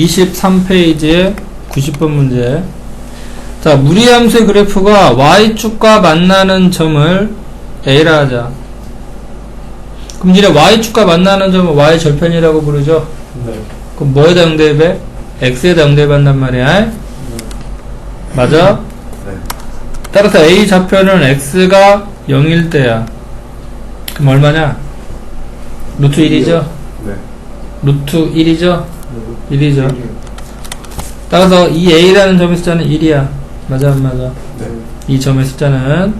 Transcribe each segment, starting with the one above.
23페이지의 90번 문제. 자, 무리함수의 그래프가 y축과 만나는 점을 A라 하자. 그럼 이제 y축과 만나는 점을 y 절편이라고 부르죠. 네. 그럼 뭐에다 응대입해? x에다 응대입한단 말이야. 맞아? 네. 따라서 A 좌표는 x가 0일 때야. 그럼 얼마냐? 루트 1이죠? 네. 루트 1이죠? 네. 1이죠. 따라서 이 A라는 점의 숫자는 1이야. 맞아, 안 맞아? 네. 이 점의 숫자는.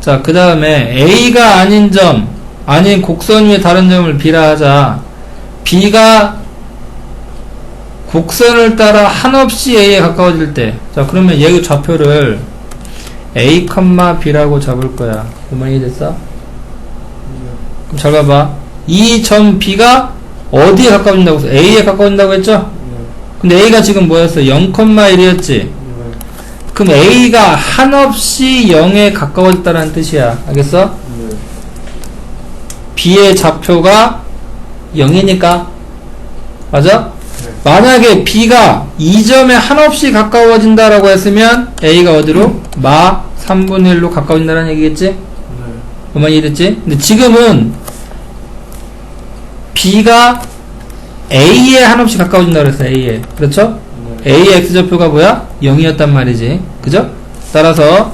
자, 그 다음에 A가 아닌 점, 아닌 곡선 위에 다른 점을 B라 하자. B가 곡선을 따라 한없이 A에 가까워질 때. 자, 그러면 얘의 좌표를 A, B라고 잡을 거야. 그만 이해됐어? 그럼 잘 봐봐. 이 점 B가 어디에 가까워진다고 했어? A에 가까워진다고 했죠? 근데 A가 지금 뭐였어? 0,1이었지? 그럼 A가 한없이 0에 가까워졌다는 뜻이야. 알겠어? B의 좌표가 0이니까. 맞아? 만약에 B가 2점에 한없이 가까워진다라고 했으면 A가 어디로? 마 3분의 1로 가까워진다는 얘기겠지? 얼마 이해됐지? 근데 지금은 B가 A에 한없이 가까워진다 그랬어, A에. 그렇죠? A의 X좌표가 뭐야? 0이었단 말이지. 그죠? 따라서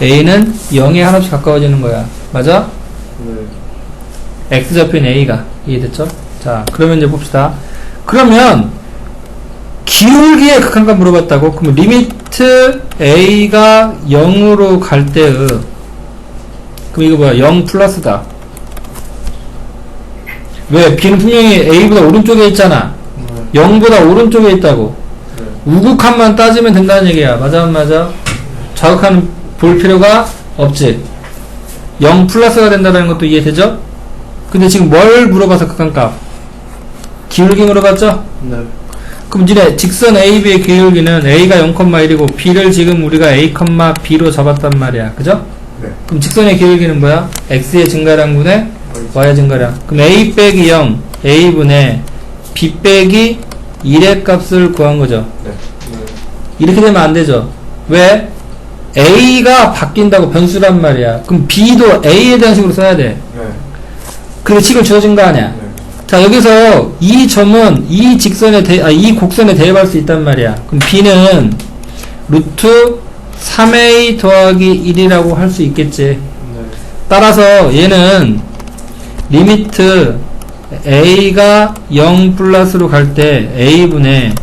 A는 0에 한없이 가까워지는 거야. 맞아? X좌표인 A가. 이해됐죠? 자, 그러면 이제 봅시다. 그러면 기울기의 극한값 물어봤다고? 그럼 리미트 A가 0으로 갈 때의 그럼 이거 뭐야? 0 플러스다. 왜? B는 분명히 A보다 오른쪽에 있잖아. 0보다 오른쪽에 있다고. 우극한만 따지면 된다는 얘기야. 맞아, 안 맞아? 좌극한은 볼 필요가 없지. 0 플러스가 된다는 것도 이해되죠? 근데 지금 뭘 물어봐서 극한값? 기울기 물어봤죠? 그럼 이제 직선 AB의 기울기는 A가 0,1이고 B를 지금 우리가 A, B로 잡았단 말이야. 그죠? 네. 그럼 직선의 기울기는 뭐야? X의 증가량분의 Y의 증가량. 그럼 A 빼기 0, A분의 B 빼기 1의 값을 구한 거죠. 이렇게 되면 안 되죠. 왜? A가 바뀐다고 변수란 말이야. 그럼 B도 A에 대한 식으로 써야 돼. 그게 식을 주어진 거 아니야. 자, 여기서 이 점은 이 직선에 대, 아, 이 곡선에 대입할 수 있단 말이야. 그럼 B는 루트 3A 더하기 1이라고 할 수 있겠지. 따라서 얘는 리미트 a가 0 플러스로 갈 때 a분의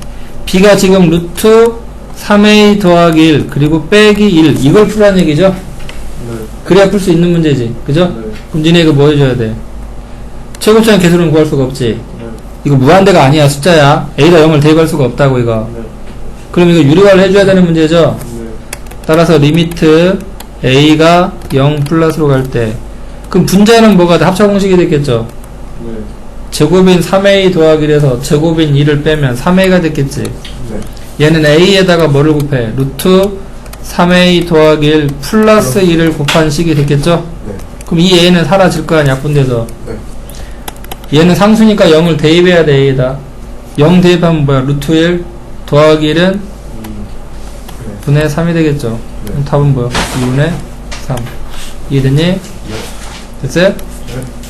b가 지금 루트 3a 더하기 1 그리고 빼기 1 이걸 풀라는 얘기죠? 그래야 풀 수 있는 문제지. 그죠? 그럼 니네 이거 뭐 해줘야 돼? 최고차는 개수는 구할 수가 없지. 이거 무한대가 아니야 숫자야. A가 0을 대입할 수가 없다고 이거. 그럼 이거 유리화를 해줘야 되는 문제죠? 따라서 리미트 a가 0 플러스로 갈때 그럼 분자는 뭐가 돼? 합차 공식이 됐겠죠? 제곱인 3a 더하기 1에서 제곱인 2를 빼면 3a가 됐겠지. 얘는 a에다가 뭐를 곱해? 루트 3a 더하기 1 플러스 2를 곱한 식이 됐겠죠? 그럼 이 a는 사라질 거 아니야 약분돼서? 얘는 상수니까 0을 대입해야 돼 a에다. 0 대입하면 뭐야? 루트 1 더하기 1은 분의 3이 되겠죠? 그럼 답은 뭐야? 2분의 3 이해됐니? That's it? Sure.